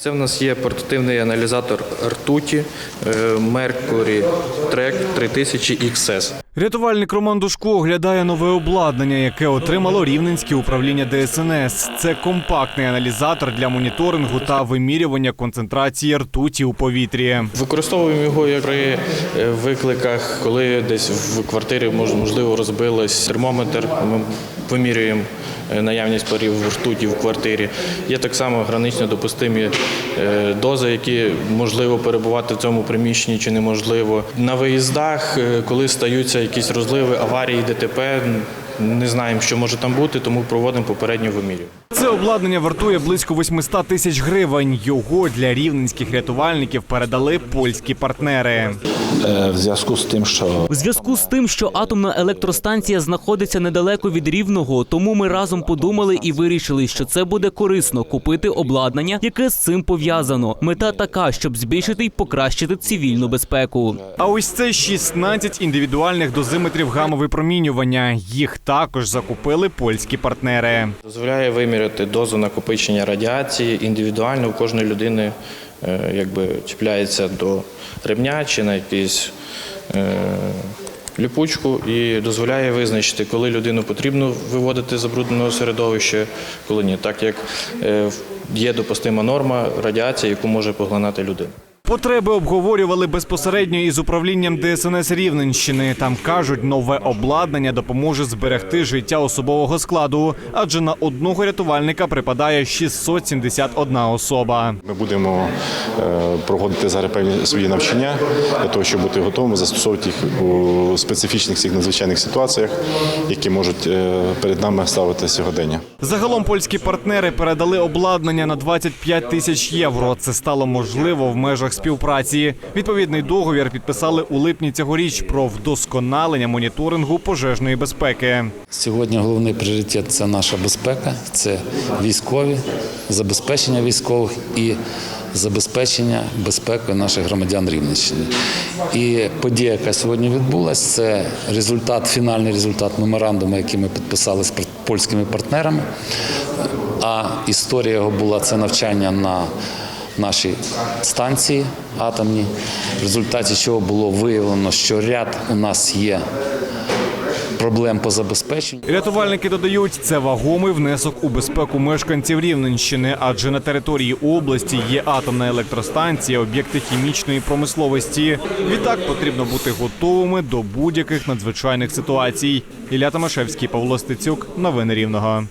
Це в нас є портативний аналізатор ртуті е, Mercury Track 3000 XS. Рятувальник Роман Душко оглядає нове обладнання, яке отримало рівненське управління ДСНС. Це компактний аналізатор для моніторингу та вимірювання концентрації ртуті у повітрі. Використовуємо його при е, викликах, коли десь в квартирі можливо розбилось термометр. Ми вимірюємо е, наявність парів ртуті в квартирі. Є так само гранично допустимі е, дози, які можливо перебувати в цьому приміщенні чи неможливо. На виїздах, коли стаються якісь розливи, аварії, ДТП. Не знаємо, що може там бути, тому проводимо попередню вимірювання. Це обладнання вартує близько 800 тисяч гривень. Його для рівненських рятувальників передали польські партнери. Е, в зв'язку з тим, що У зв'язку з тим, що атомна електростанція знаходиться недалеко від рівного, тому ми разом подумали і вирішили, що це буде корисно купити обладнання, яке з цим пов'язано. Мета така, щоб збільшити й покращити цивільну безпеку. А ось це 16 індивідуальних дозиметрів гамовипромінювання. Їх також закупили польські партнери. Дозволяє виміряти дозу накопичення радіації індивідуально у кожної людини е, якби чіпляється до ремня чи на якийсь е, ліпучку і дозволяє визначити, коли людину потрібно виводити з забрудненого середовища, коли ні, так як е, є допустима норма радіації, яку може поглинати людина. Потреби обговорювали безпосередньо із управлінням ДСНС Рівненщини. Там кажуть, нове обладнання допоможе зберегти життя особового складу, адже на одного рятувальника припадає 671 особа. Ми будемо е, проводити зараз певні свої навчання для того, щоб бути готовими застосовувати їх у специфічних цих надзвичайних ситуаціях, які можуть е, перед нами ставити сьогодення. Загалом польські партнери передали обладнання на 25 тисяч євро. Це стало можливо в межах співпраці. Відповідний договір підписали у липні цьогоріч про вдосконалення моніторингу пожежної безпеки. Сьогодні головний пріоритет це наша безпека, це військові, забезпечення військових і забезпечення безпеки наших громадян Рівненщини. І подія, яка сьогодні відбулася, це результат, фінальний результат меморандуму, який ми підписали з польськими партнерами. А історія його була це навчання на нашій станції атомній, в результаті чого було виявлено, що ряд у нас є проблем по забезпеченню. Рятувальники додають, це вагомий внесок у безпеку мешканців Рівненщини, адже на території області є атомна електростанція, об'єкти хімічної промисловості. Відтак потрібно бути готовими до будь-яких надзвичайних ситуацій. Ілля Томашевський, Павло Стецюк, новини Рівного.